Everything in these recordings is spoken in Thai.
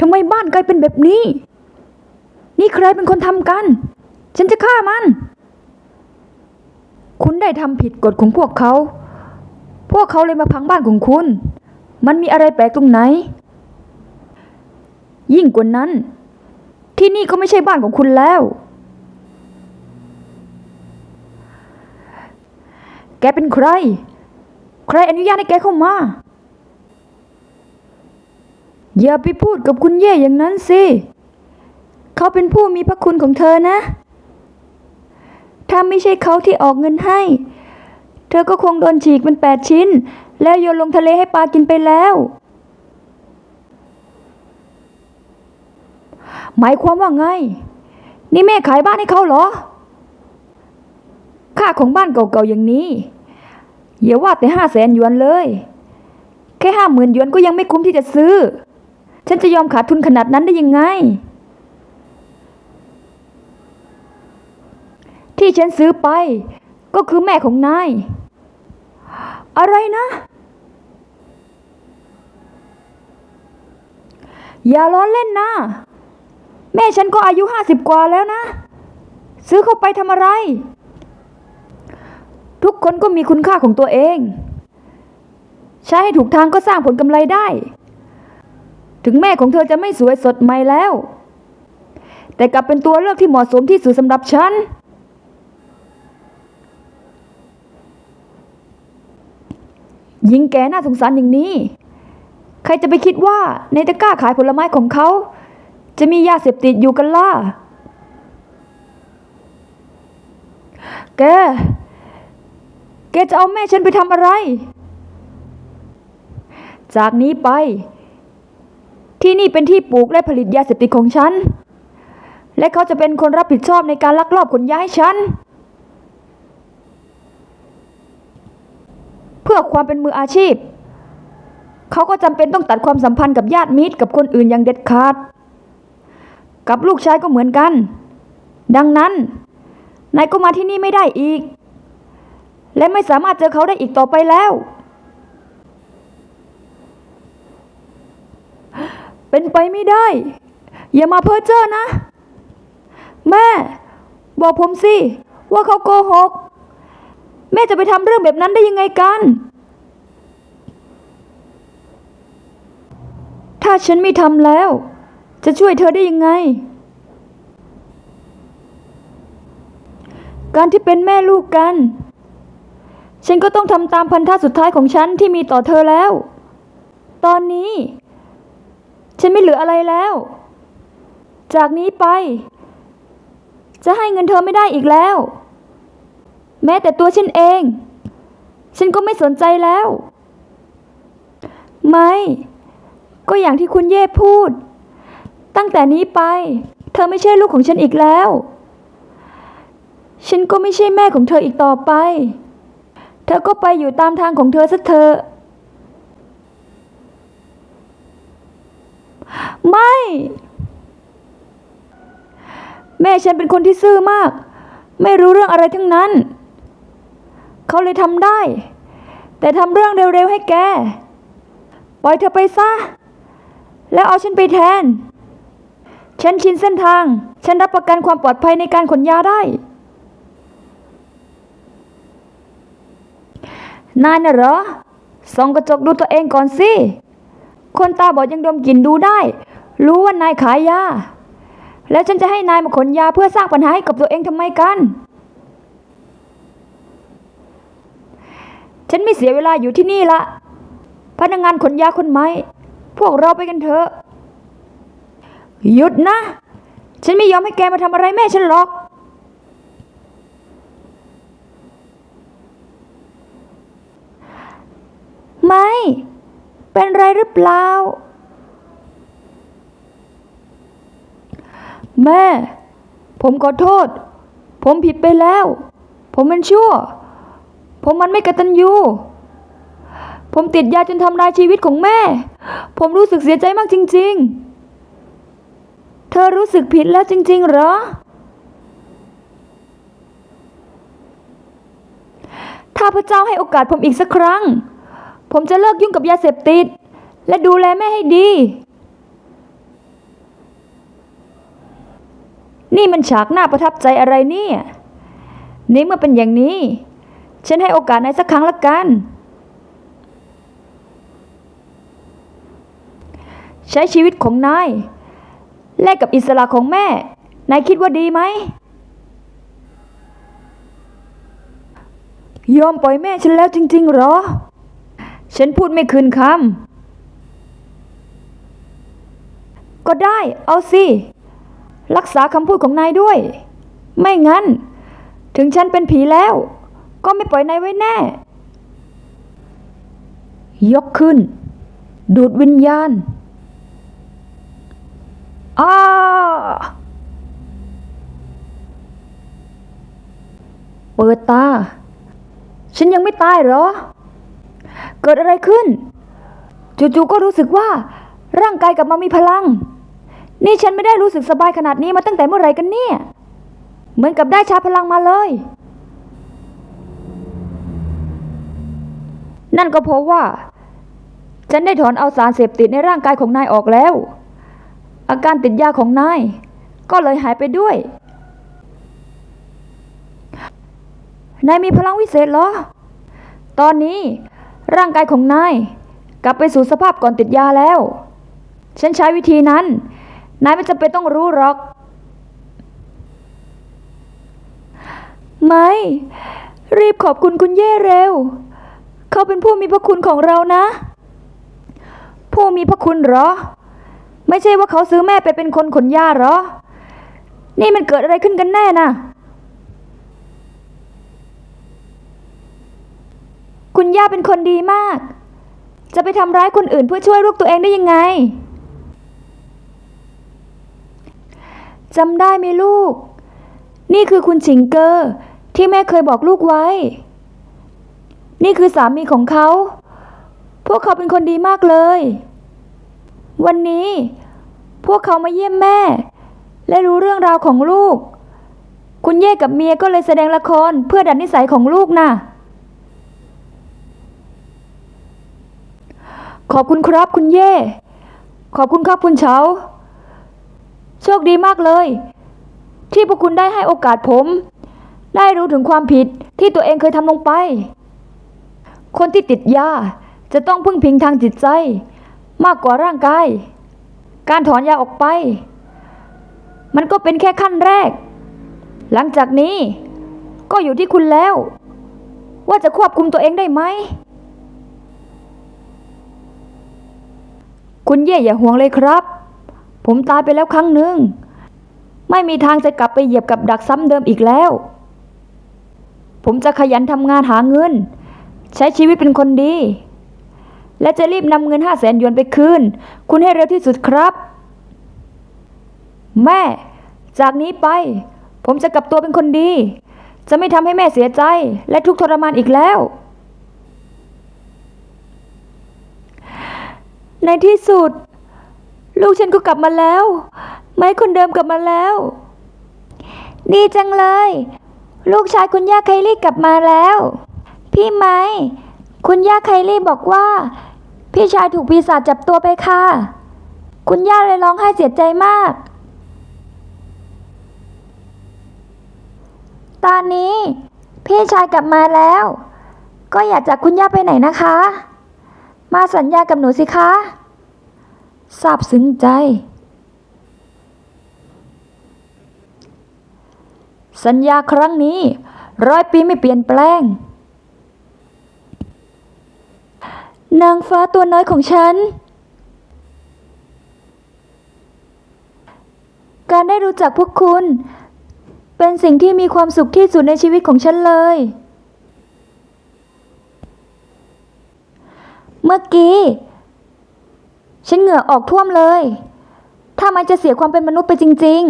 ทำไมบ้านกลายเป็นแบบนี้ นี่ใครเป็นคนทำกัน ฉันจะฆ่ามัน คุณได้ทำผิดกฎของพวกเขา พวกเขาเลยมาพังบ้านของคุณ มันมีอะไรแปลกตรงไหน ยิ่งกว่านั้น ที่นี่ก็ไม่ใช่บ้านของคุณแล้ว แกเป็นใคร ใครอนุญาตให้แกเข้ามา อย่าไปพูดกับคุณเย่อย่างนั้นสิ เขาเป็นผู้มีพระคุณของเธอนะ ถ้าไม่ใช่เขาที่ออกเงินให้ เธอก็คงโดนฉีกเป็นแปดชิ้น แล้วโยนลงทะเลให้ปลากินไปแล้ว หมายความว่าไง นี่แม่ขายบ้านให้เขาเหรอ ค่าของบ้านเก่าๆอย่างนี้อย่าว่าแต่ห้าแสนหยวนเลย แค่ห้าหมื่นหยวนก็ยังไม่คุ้มที่จะซื้อ ฉันจะยอมขาดทุนขนาดนั้นได้ยังไง ที่ฉันซื้อไป ก็คือแม่ของนาย อะไรนะ อย่าล้อเล่นนะ แม่ฉันก็อายุห้าสิบกว่าแล้วนะ ซื้อเข้าไปทำอะไร ทุกคนก็มีคุณค่าของตัวเอง ใช้ให้ถูกทางก็สร้างผลกำไรได้ ถึงแม่ของเธอจะไม่สวยสดใหม่แล้ว แต่กลับเป็นตัวเลือกที่เหมาะสมที่สุดสำหรับฉัน หญิงแก่น่าสงสารอย่างนี้ ใครจะไปคิดว่าในตะกร้าขายผลไม้ของเขา จะมียาเสพติดอยู่กันล่ะ แก แกจะเอาแม่ฉันไปทำอะไรจากนี้ไป ที่นี่เป็นที่ปลูกและผลิตยาเสพติดของฉัน และเขาจะเป็นคนรับผิดชอบในการลักลอบขนย้ายฉัน เพื่อความเป็นมืออาชีพ เขาก็จำเป็นต้องตัดความสัมพันธ์กับญาติมิตรกับคนอื่นอย่างเด็ดขาด กับลูกชายก็เหมือนกัน ดังนั้น นายก็มาที่นี่ไม่ได้อีก และไม่สามารถเจอเขาได้อีกต่อไปแล้ว เป็นไปไม่ได้ อย่ามาเพ้อเจ้อนะ แม่ บอกผมสิ ว่าเขาโกหก แม่จะไปทำเรื่องแบบนั้นได้ยังไงกัน ถ้าฉันไม่ทำแล้ว จะช่วยเธอได้ยังไง การที่เป็นแม่ลูกกัน ฉันก็ต้องทำตามพันธะสุดท้ายของฉันที่มีต่อเธอแล้ว ตอนนี้ ฉันไม่เหลืออะไรแล้ว จากนี้ไป จะให้เงินเธอไม่ได้อีกแล้ว แม้แต่ตัวฉันเอง ฉันก็ไม่สนใจแล้ว ไม่ ก็อย่างที่คุณเย่พูด ตั้งแต่นี้ไป เธอไม่ใช่ลูกของฉันอีกแล้ว ฉันก็ไม่ใช่แม่ของเธออีกต่อไป เธอก็ไปอยู่ตามทางของเธอสักเถอะ ไม่ แม่ฉันเป็นคนที่ซื่อมาก ไม่รู้เรื่องอะไรทั้งนั้น เขาเลยทำได้ แต่ทำเรื่องเร็วๆให้แก ปล่อยเธอไปซะ แล้วเอาฉันไปแทน ฉันชินเส้นทาง ฉันรับประกันความปลอดภัยในการขนยาได้ นายน่ะเหรอส่องกระจกดูตัวเองก่อนสิ คนตาบอดยังดมกลิ่นดูได้ รู้ว่านายขายยา แล้วฉันจะให้นายมาขนยาเพื่อสร้างปัญหาให้กับตัวเองทำไมกัน ฉันไม่เสียเวลาอยู่ที่นี่ละ พนักงานขนยาคนใหม พวกเราไปกันเถอะ หยุดนะ ฉันไม่ยอมให้แกมาทำอะไรแม่ฉันหรอกไม่ เป็นไรหรือเปล่า แม่ ผมขอโทษ ผมผิดไปแล้ว ผมมันชั่ว ผมมันไม่กตัญญูผมติดยาจนทำลายชีวิตของแม่ ผมรู้สึกเสียใจมากจริง ๆ เธอรู้สึกผิดแล้วจริง ๆ เหรอ ถ้าพระเจ้าให้โอกาสผมอีกสักครั้ง ผมจะเลิกยุ่งกับยาเสพติด และดูแลแม่ให้ดี นี่มันฉากหน้าประทับใจอะไรเนี่ยนี่เมื่อเป็นอย่างนี้ ฉันให้โอกาสนายสักครั้งละกัน ใช้ชีวิตของนาย แลกกับอิสระของแม่ นายคิดว่าดีไหม ยอมปล่อยแม่ฉันแล้วจริงๆเหรอ ฉันพูดไม่คืนคำ ก็ได้ เอาสิ รักษาคำพูดของนายด้วย ไม่งั้น ถึงฉันเป็นผีแล้ว ก็ไม่ปล่อยนายไว้แน่ ยกขึ้น ดูดวิญญาณอ้าเปิดตา ฉันยังไม่ตายเหรอ เกิดอะไรขึ้น จู่ๆก็รู้สึกว่า ร่างกายกลับมามีพลัง นี่ฉันไม่ได้รู้สึกสบายขนาดนี้มาตั้งแต่เมื่อไหร่กันเนี่ย เหมือนกับได้ชาร์จพลังมาเลย นั่นก็เพราะว่า ฉันได้ถอนเอาสารเสพติดในร่างกายของนายออกแล้ว อาการติดยาของนาย ก็เลยหายไปด้วยนายมีพลังวิเศษเหรอ ตอนนี้ ร่างกายของนายกลับไปสู่สภาพก่อนติดยาแล้ว ฉันใช้วิธีนั้น นายไม่จำเป็นต้องรู้หรอก ไม่ รีบขอบคุณคุณเย่เร็ว เขาเป็นผู้มีพระคุณของเรานะ ผู้มีพระคุณหรอ ไม่ใช่ว่าเขาซื้อแม่ไปเป็นคนขนยาหรอ นี่มันเกิดอะไรขึ้นกันแน่น่ะ คุณย่าเป็นคนดีมาก จะไปทำร้ายคนอื่นเพื่อช่วยลูกตัวเองได้ยังไงจำได้ไหมลูก นี่คือคุณฉิงเกอร์ที่แม่เคยบอกลูกไว้ นี่คือสามีของเขา พวกเขาเป็นคนดีมากเลย วันนี้ พวกเขามาเยี่ยมแม่ และรู้เรื่องราวของลูก คุณเย่กับเมียก็เลยแสดงละครเพื่อดัดนิสัยของลูกน่ะ ขอบคุณครับคุณเย่ ขอบคุณครับคุณเฉา โชคดีมากเลย ที่พวกคุณได้ให้โอกาสผม ได้รู้ถึงความผิดที่ตัวเองเคยทำลงไป คนที่ติดยาจะต้องพึ่งพิงทางจิตใจ มากกว่าร่างกาย การถอนยาออกไป มันก็เป็นแค่ขั้นแรก หลังจากนี้ก็อยู่ที่คุณแล้ว ว่าจะควบคุมตัวเองได้ไหม คุณเย่อย่าห่วงเลยครับ ผมตายไปแล้วครั้งหนึ่ง ไม่มีทางจะกลับไปเหยียบกับดักซ้ำเดิมอีกแล้ว ผมจะขยันทำงานหาเงิน ใช้ชีวิตเป็นคนดี และจะรีบนำเงินห้าแสนหยวนไปคืน คุณให้เร็วที่สุดครับ แม่ จากนี้ไป ผมจะกลับตัวเป็นคนดี จะไม่ทำให้แม่เสียใจและทุกข์ทรมานอีกแล้ว ในที่สุด ลูกฉันก็กลับมาแล้ว ไม้คนเดิมกลับมาแล้ว ดีจังเลย ลูกชายคุณย่าไคลี่กลับมาแล้ว พี่ไม้คุณย่าไคลี่บอกว่า พี่ชายถูกปีศาจจับตัวไปค่ะ คุณย่าเลยร้องไห้เสียใจมาก ตอนนี้ พี่ชายกลับมาแล้ว ก็อยากจากคุณย่าไปไหนนะคะ มาสัญญากับหนูสิคะซาบซึ้งใจ สัญญาครั้งนี้ร้อยปีไม่เปลี่ยนแปลง นางฟ้าตัวน้อยของฉัน การได้รู้จักพวกคุณ เป็นสิ่งที่มีความสุขที่สุดในชีวิตของฉันเลย เมื่อกี้ ฉันเหงื่อออกท่วมเลย ถ้ามันจะเสียความเป็นมนุษย์ไปจริง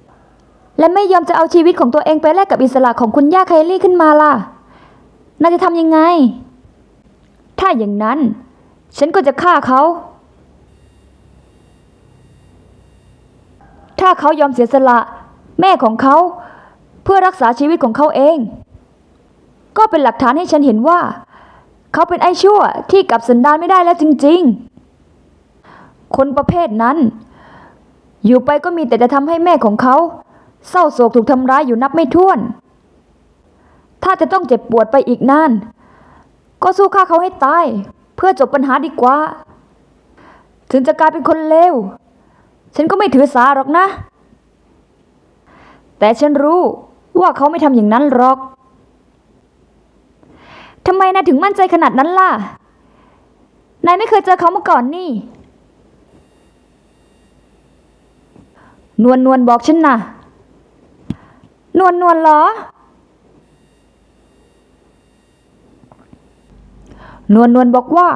ๆ และไม่ยอมจะเอาชีวิตของตัวเองไปแลกกับอิสระของคุณย่าไคลี่ขึ้นมาล่ะน่าจะทำยังไง ถ้าอย่างนั้น ฉันก็จะฆ่าเขา ถ้าเขายอมเสียสละ แม่ของเขา เพื่อรักษาชีวิตของเขาเอง ก็เป็นหลักฐานให้ฉันเห็นว่า เขาเป็นไอ้ชั่วที่กลับสันดานไม่ได้แล้วจริง ๆ คนประเภทนั้น อยู่ไปก็มีแต่จะทำให้แม่ของเขา เศร้าโศกถูกทำร้ายอยู่นับไม่ถ้วน ถ้าจะต้องเจ็บปวดไปอีกนาน ก็สู้ฆ่าเขาให้ตาย เพื่อจบปัญหาดีกว่า ถึงจะกลายเป็นคนเลว ฉันก็ไม่ถือสาหรอกนะ แต่ฉันรู้ว่าเขาไม่ทำอย่างนั้นหรอก ทำไมนายถึงมั่นใจขนาดนั้นล่ะ นายไม่เคยเจอเขามาก่อนนี่ นวลนวลบอกฉันนะนวลนวลเหรอ นวลนวลบอกว่า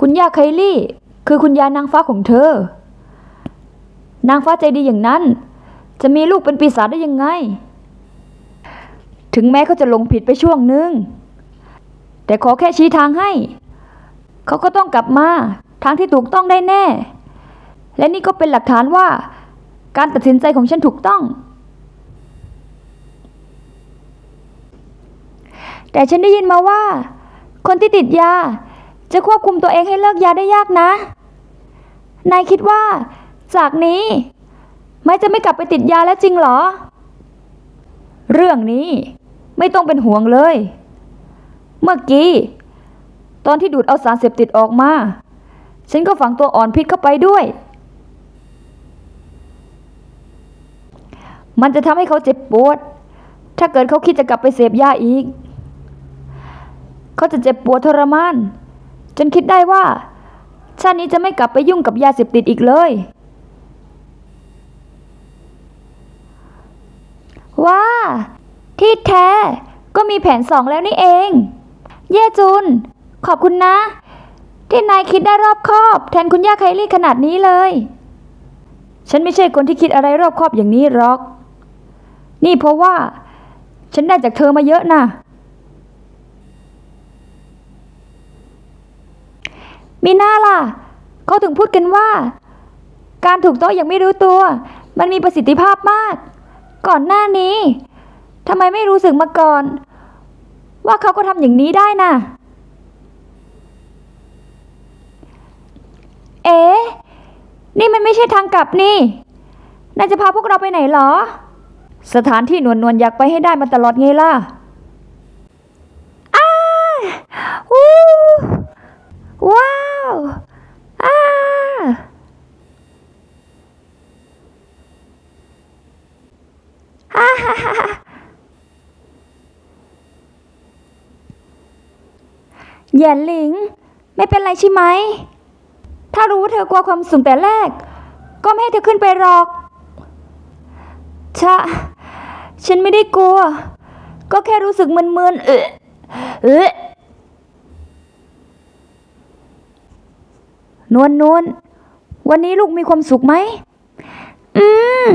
คุณย่าไคลี่ คือคุณยายนางฟ้าของเธอ นางฟ้าใจดีอย่างนั้น จะมีลูกเป็นปีศาจได้ยังไง ถึงแม้เขาจะหลงผิดไปช่วงหนึ่ง แต่ขอแค่ชี้ทางให้ เขาก็ต้องกลับมาทางที่ถูกต้องได้แน่ และนี่ก็เป็นหลักฐานว่า การตัดสินใจของฉันถูกต้อง แต่ฉันได้ยินมาว่า คนที่ติดยา จะควบคุมตัวเองให้เลิกยาได้ยากนะ นายคิดว่า จากนี้ไม่จะไม่กลับไปติดยาแล้วจริงเหรอ เรื่องนี้ไม่ต้องเป็นห่วงเลย เมื่อกี้ ตอนที่ดูดเอาสารเสพติดออกมา ฉันก็ฝังตัวอ่อนพิษเข้าไปด้วย มันจะทำให้เขาเจ็บปวด ถ้าเกิดเขาคิดจะกลับไปเสพยาอีก เขาจะเจ็บปวดทรมาน จนคิดได้ว่า ชาตินี้จะไม่กลับไปยุ่งกับยาเสพติดอีกเลย ว่า ที่แท้ก็มีแผนสองแล้วนี่เอง เย่จุน ขอบคุณนะ ที่นายคิดได้รอบคอบ แทนคุณย่าไคลี่ขนาดนี้เลย ฉันไม่ใช่คนที่คิดอะไรรอบคอบอย่างนี้หรอก นี่เพราะว่า ฉันได้จากเธอมาเยอะนะมีหน้าล่ะ เขาถึงพูดกันว่า การถูกโต๊ะอย่างไม่รู้ตัว มันมีประสิทธิภาพมาก ก่อนหน้านี้ทำไมไม่รู้สึกมาก่อน ว่าเขาก็ทำอย่างนี้ได้น่ะ เอ๊ะ นี่มันไม่ใช่ทางกลับนี่ นายจะพาพวกเราไปไหนเหรอ สถานที่นวลนวลอยากไปให้ได้มาตลอดไงล่ะ อ้าวู้ว้าวอ้าฮ่าฮ่าฮ่าฮ่าเหยนหลิง ไม่เป็นไรใช่ไหม ถ้ารู้ว่าเธอกลัวความสูงแต่แรก ก็ไม่ให้เธอขึ้นไปหรอก ชะ ฉันไม่ได้กลัว ก็แค่รู้สึกมึนๆ เออเออนวลนวลวันนี้ลูกมีความสุขไหม อืม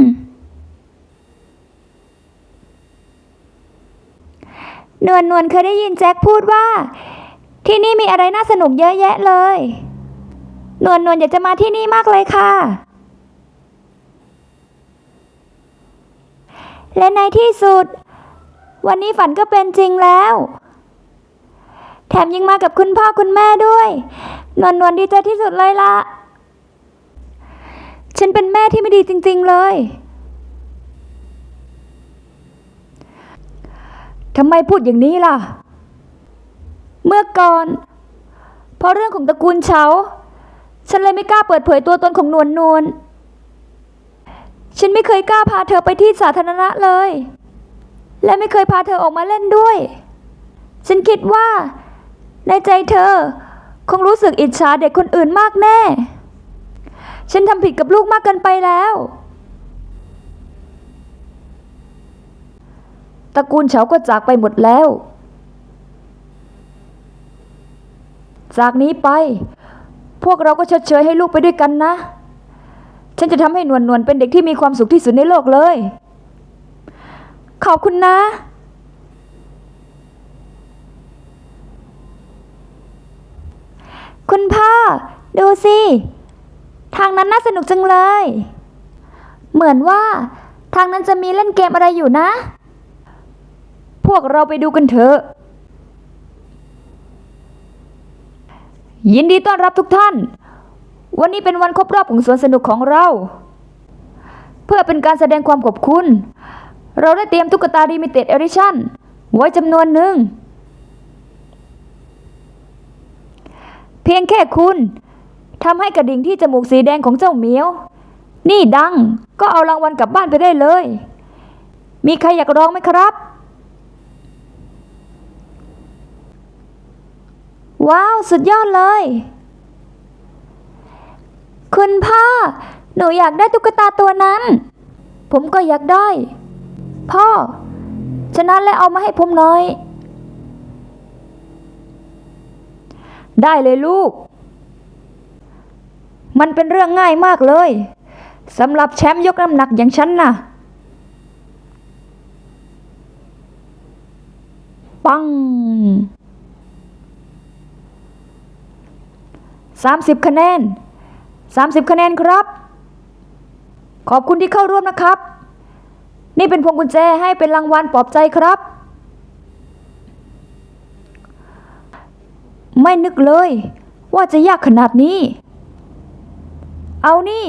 นวลนวลเคยได้ยินแจ็คพูดว่า ที่นี่มีอะไรน่าสนุกเยอะแยะเลย นวลนวลอยากจะมาที่นี่มากเลยค่ะ และในที่สุด วันนี้ฝันก็เป็นจริงแล้ว แถมยังมากับคุณพ่อคุณแม่ด้วย นวลนวลดีใจที่สุดเลยละฉันเป็นแม่ที่ไม่ดีจริง ๆเลย ทำไมพูดอย่างนี้ล่ะ เมื่อก่อน เพราะเรื่องของตระกูลเฉาฉันเลยไม่กล้าเปิดเผยตัวตนของนวลนวลฉันไม่เคยกล้าพาเธอไปที่สาธารณะเลย และไม่เคยพาเธอออกมาเล่นด้วย ฉันคิดว่า ในใจเธอ คงรู้สึกอิจฉาเด็กคนอื่นมากแน่ ฉันทำผิดกับลูกมากเกินไปแล้วตระกูลเฉาก็จากไปหมดแล้ว จากนี้ไป พวกเราก็ชดเชยให้ลูกไปด้วยกันนะ ฉันจะทำให้นวลนวลเป็นเด็กที่มีความสุขที่สุดในโลกเลย ขอบคุณนะ คุณพ่อ ดูสิ ทางนั้นน่าสนุกจังเลย เหมือนว่า ทางนั้นจะมีเล่นเกมอะไรอยู่นะ พวกเราไปดูกันเถอะ ยินดีต้อนรับทุกท่าน วันนี้เป็นวันครบรอบของสวนสนุกของเรา เพื่อเป็นการแสดงความขอบคุณ เราได้เตรียมตุ๊กตาดีมิเต็ดเอริชั่นไว้จำนวนหนึ่ง เพียงแค่คุณทำให้กระดิ่งที่จมูกสีแดงของเจ้าเหมียว นี่ดังก็เอารางวัลกลับบ้านไปได้เลย มีใครอยากร้องไหมครับ ว้าว สุดยอดเลย คุณพ่อ หนูอยากได้ตุ๊กตาตัวนั้น ผมก็อยากได้ พ่อ ฉะนั้นแล้วเอามาให้ผมหน่อย ได้เลยลูก มันเป็นเรื่องง่ายมากเลยสำหรับแชมป์ยกน้ำหนักอย่างฉันน่ะปัง สามสิบคะแนนสามสิบคะแนนครับ ขอบคุณที่เข้าร่วมนะครับ นี่เป็นพวงกุญแจให้เป็นรางวัลปลอบใจครับ ไม่นึกเลย ว่าจะยากขนาดนี้ เอานี่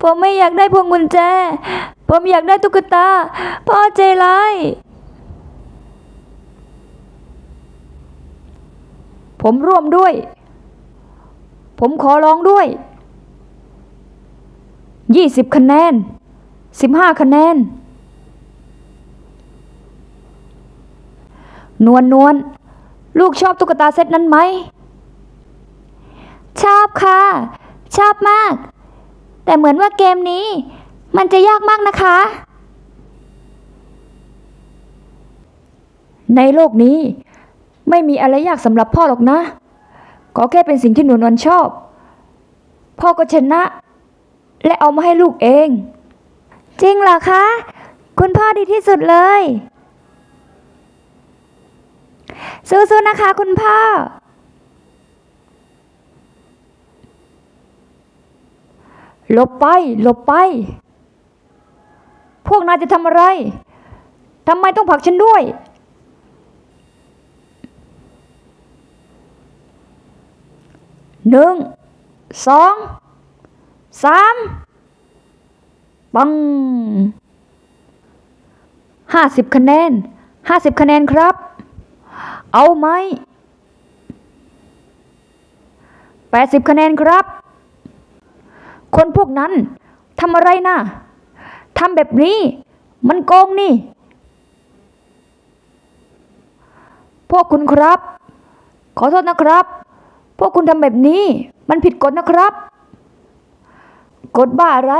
ผมไม่อยากได้พวงกุญแจ ผมอยากได้ตุ๊กตา พ่อใจร้าย ผมร่วมด้วย ผมขอร้องด้วยยี่สิบคะแนนสิบห้าคะแนน นวลนวลลูกชอบตุ๊กตาเซตนั้นไหม ชอบค่ะ ชอบมาก แต่เหมือนว่าเกมนี้ มันจะยากมากนะคะ ในโลกนี้ ไม่มีอะไรยากสำหรับพ่อหรอกนะขอแค่เป็นสิ่งที่หนูนวลชอบ พ่อก็ชนะ และเอามาให้ลูกเอง จริงเหรอคะ คุณพ่อดีที่สุดเลย สู้ๆนะคะ คุณพ่อ หลบไป หลบไป พวกนายจะทำอะไรทำไมต้องผลักฉันด้วย หนึ่งสองสามปังห้าสิบคะแนนห้าสิบคะแนนครับ เอาไหมแปดสิบคะแนนครับ คนพวกนั้นทำอะไรนะทำแบบนี้ มันโกงนี่ พวกคุณครับ ขอโทษนะครับ พวกคุณทำแบบนี้ มันผิดกฎนะครับ กฎบ้าอะไร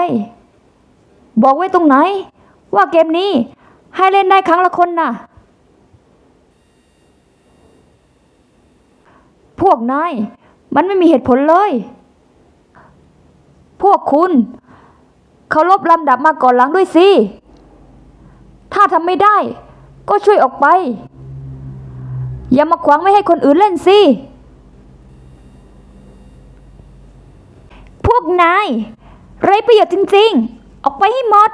บอกไว้ตรงไหน ว่าเกมนี้ให้เล่นได้ครั้งละคนน่ะ พวกนายมันไม่มีเหตุผลเลย พวกคุณเคารพลำดับมาก่อนหลังด้วยสิ ถ้าทำไม่ได้ ก็ช่วยออกไป อย่ามาขวางไม่ให้คนอื่นเล่นสิ วกนาย ไรประโยชน์จริงๆ ออกไปให้หมด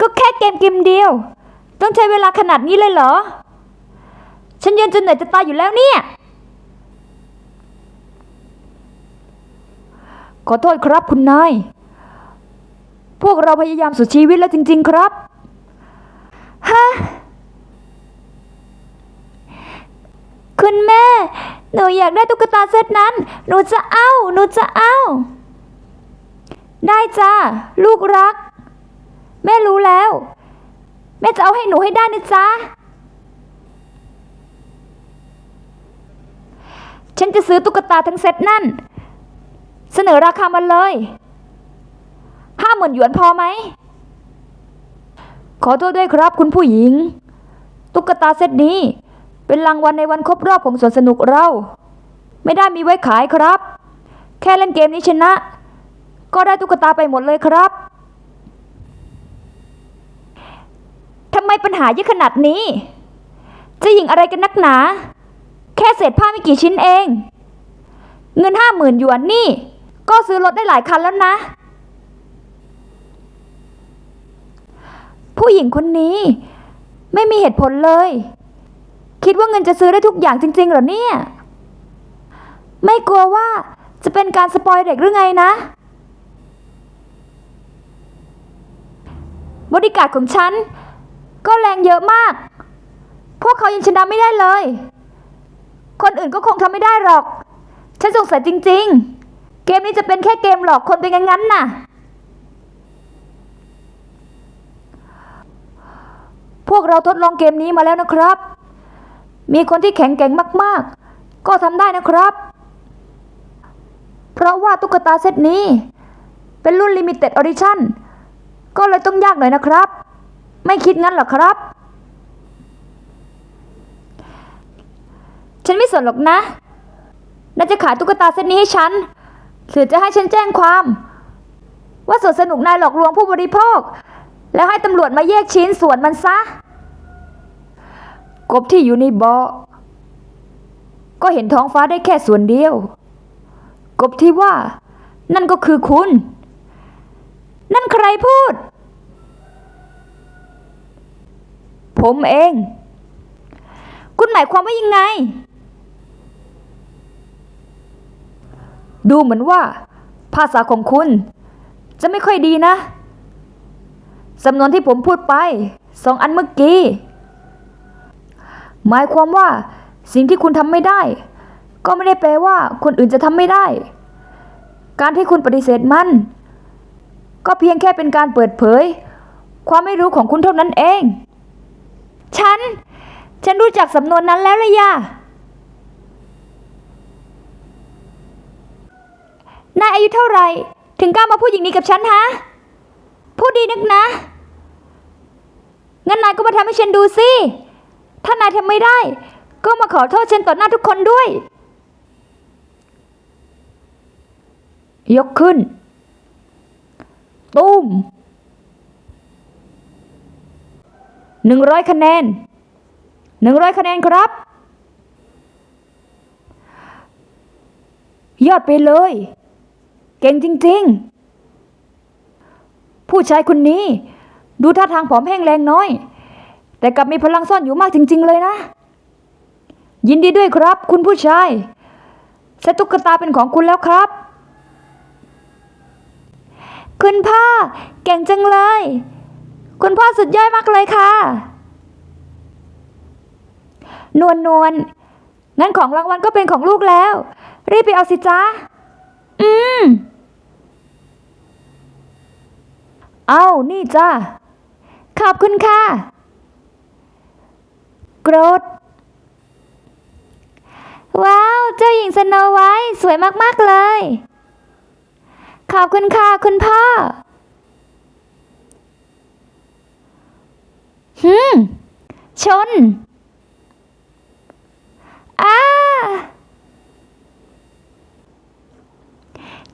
ก็แค่เกมเกมเดียว ต้องใช้เวลาขนาดนี้เลยเหรอ ฉันยืนจนเหนื่อยจะตายอยู่แล้วเนี่ย ขอโทษครับคุณนาย พวกเราพยายามสุดชีวิตแล้วจริง ๆ ครับ ฮะ คุณแม่ หนูอยากได้ตุ๊กตาเซตนั้น หนูจะเอา หนูจะเอา ได้จ้า ลูกรัก แม่รู้แล้ว แม่จะเอาให้หนูให้ได้นะจ๊ะ ฉันจะซื้อตุ๊กตาทั้งเซตนั่น เสนอราคามาเลยห้าหมื่นหยวนพอไหม ขอโทษด้วยครับคุณผู้หญิง ตุ๊กตาเซตนี้ เป็นรางวัลในวันครบรอบของสวนสนุกเรา ไม่ได้มีไว้ขายครับ แค่เล่นเกมนี้ชนะ ก็ได้ตุ๊กตาไปหมดเลยครับทำไมปัญหาเยอะขนาดนี้ จะยิงอะไรกันนักหนา แค่เศษผ้าไม่กี่ชิ้นเอง เงินห้าหมื่นหยวนนี่ ก็ซื้อรถได้หลายคันแล้วนะ ผู้หญิงคนนี้ ไม่มีเหตุผลเลย คิดว่าเงินจะซื้อได้ทุกอย่างจริงๆเหรอเนี่ย ไม่กลัวว่าจะเป็นการสปอยเด็กหรือไงนะ บริการของฉัน ก็แรงเยอะมาก พวกเขายังชนะไม่ได้เลย คนอื่นก็คงทำไม่ได้หรอก ฉันสงสัยจริงๆ เกมนี้จะเป็นแค่เกมหลอกคนเป็นงั้นๆน่ะ พวกเราทดลองเกมนี้มาแล้วนะครับ มีคนที่แข็งแกร่งมากๆ ก็ทำได้นะครับ เพราะว่าตุ๊กตาเซตนี้ เป็นรุ่นลิมิเต็ดออดิชั่นก็เลยต้องยากหน่อยนะครับ ไม่คิดงั้นหรอครับ ฉันไม่สนหรอกนะน่าจะขายตุ๊กตาเซตนี้ให้ฉันหรือจะให้ฉันแจ้งความ ว่าสวนสนุกนายหลอกลวงผู้บริโภค แล้วให้ตำรวจมาแยกชิ้นส่วนมันซะ กบที่อยู่ในบ่อก็เห็นท้องฟ้าได้แค่ส่วนเดียว กบที่ว่า นั่นก็คือคุณ นั่นใครพูด ผมเอง คุณหมายความว่ายังไง ดูเหมือนว่า ภาษาของคุณ จะไม่ค่อยดีนะ สำนวนที่ผมพูดไปสองอันเมื่อกี้ หมายความว่าสิ่งที่คุณทำไม่ได้ ก็ไม่ได้แปลว่าคนอื่นจะทำไม่ได้ การที่คุณปฏิเสธมัน ก็เพียงแค่เป็นการเปิดเผย ความไม่รู้ของคุณเท่านั้นเอง ฉัน ฉันรู้จักสำนวนนั้นแล้วเลยยะนายอายุเท่าไหร่ถึงกล้ามาพูดอย่างนี้กับฉันฮะ พูดดีนึกนะ งั้นนายก็มาทำให้ฉันดูสิ ถ้านายทำไม่ได้ ก็มาขอโทษฉันต่อหน้าทุกคนด้วย ยกขึ้น ตุ้มหนึ่งร้อยคะแนนหนึ่งร้อยคะแนนครับ ยอดไปเลย เก่งจริง ๆ ผู้ชายคนนี้ ดูท่าทางผอมแห้งแรงน้อย แต่กลับมีพลังซ่อนอยู่มากจริง ๆ เลยนะ ยินดีด้วยครับ คุณผู้ชายเซตตุ๊กตาเป็นของคุณแล้วครับ คุณพ่อเก่งจังเลย คุณพ่อสุดยอดมากเลยค่ะ นวลนวลงั้นของรางวัลก็เป็นของลูกแล้ว รีบไปเอาสิจ้าอืม เอานี่จ้าขอบคุณค่ะ กรธ ว้าว เจ้าหญิงสโนไวท์สวยมาก ๆ เลย ขอบคุณค่ะ คุณพ่อหืมชน อ้า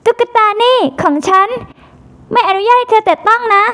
ตุ๊กตานี่ของฉัน ไม่อนุญาตให้เธอแตะต้องนะ